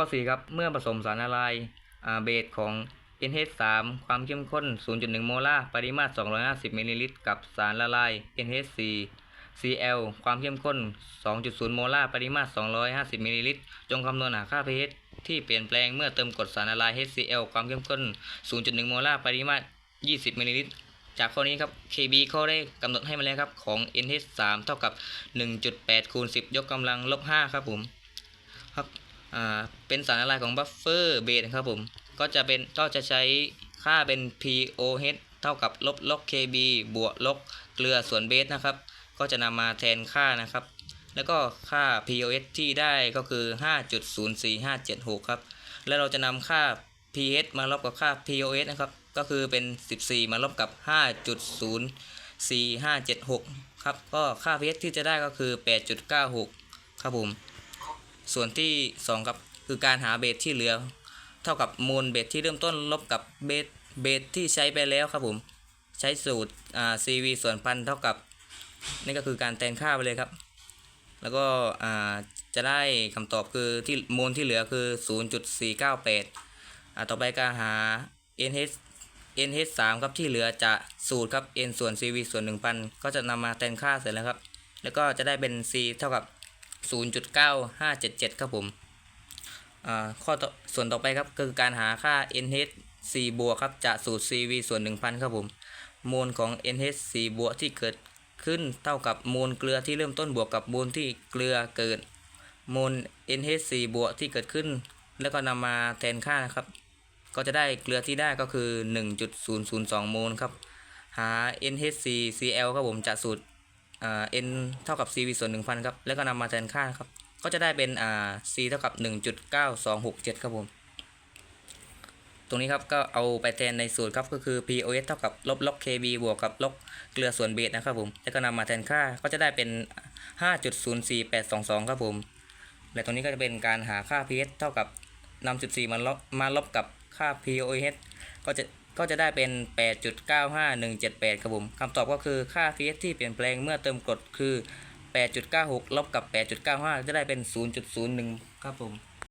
ข้อ 4 ครับ เมื่อผสมสารละลายเบสของ NH3 ความเข้มข้น 0.1 โมลาร์ ปริมาตร 250มิลลิลิตร กับสารละลาย NH4 Cl ความเข้มข้น 2.0 โมลาร์ ปริมาตร 250มิลลิลิตร จงคำนวณหาค่า pH ที่เปลี่ยนแปลงเมื่อเติมกรดสารละลาย HCl ความเข้มข้น 0.1 โมลาร์ ปริมาตร 20มิลลิลิตร จากข้อนี้ครับ KB ข้อได้กำหนดให้มาแล้วครับ ของ NH3 เท่ากับ 1.8 คูณ 10 ยกกำลังลบ 5 ครับผม ครับ เป็นสารละลายของบัฟเฟอร์เบสนะครับผม ก็จะเป็นก็จะใช้ค่าเป็น POH เท่ากับลบลบ KB บวกลบเกลือส่วนเบสนะครับ ก็จะนำมาแทนค่านะครับ แล้วก็ค่า POH ที่ได้ก็คือ 5.04576 ครับ แล้วเราจะนำค่า pH มาลบกับค่า POH นะครับ ก็คือเป็น 14 มาลบกับ 5.04576 ครับ ก็ค่า pH ที่จะได้ก็คือ 8.96 ครับผม ส่วนที่2ครับคือการหาเบสที่เหลือ เท่ากับมูลเบสที่เริ่มต้นลบกับเบสเบสที่ใช้ไปแล้วครับผม ใช้สูตรอ่า CV ส่วนพันเท่ากับ นี่ก็คือการแทนค่าไปเลยครับ แล้วก็อ่าจะได้คำตอบคือที่มูลที่เหลือคือ 0.498อ่าต่อไปการหา NH NH 3ครับที่เหลือจะสูตรครับ n ส่วน CV ส่วน 1000 ก็จะนำมาแทนค่าเสร็จแล้วครับ แล้วก็จะได้เป็น c เท่ากับ 0.9577 ครับผมข้อส่วนต่อไปครับคือการหาค่า NH 4บวกครับจากสูตร CV ส่วน 1000 ครับผมมูลของ NH 4บวกที่เกิดขึ้นเท่ากับมูลเกลือที่เริ่มต้นบวกกับมูลที่เกลือเกิดมูล NH 4บวกที่เกิดขึ้น แล้วก็นำมาแทนค่านะครับ ก็จะได้เกลือที่ได้ก็คือ 1.002 โมลครับ หา NH4 Cl ครับผมจากสูตร อ่า N เท่ากับ CV ส่วน1000ครับ แล้วก็นำมาแทนค่าครับ ก็จะได้เป็นอ่า C เท่ากับ 1.9267 ครับผม ตรงนี้ครับก็เอาไปแทนในสูตรครับก็คือ POS เท่ากับลบลบ KB บวกกับลบเกลือส่วนเบสนะครับผม แล้วก็นำมาแทนค่าก็จะได้เป็น 5.04822 ครับผม และตรงนี้ก็จะเป็นการหาค่า pH เท่ากับนำ14 มาลบมาลบกับค่า POH ก็จะ ก็จะได้เป็น 8.95178 ครับผมคำตอบก็คือค่า pH ที่เปลี่ยนแปลงเมื่อเติมกรดคือ 8.96 ลบกับ 8.95 จะได้เป็น 0.01 ครับผม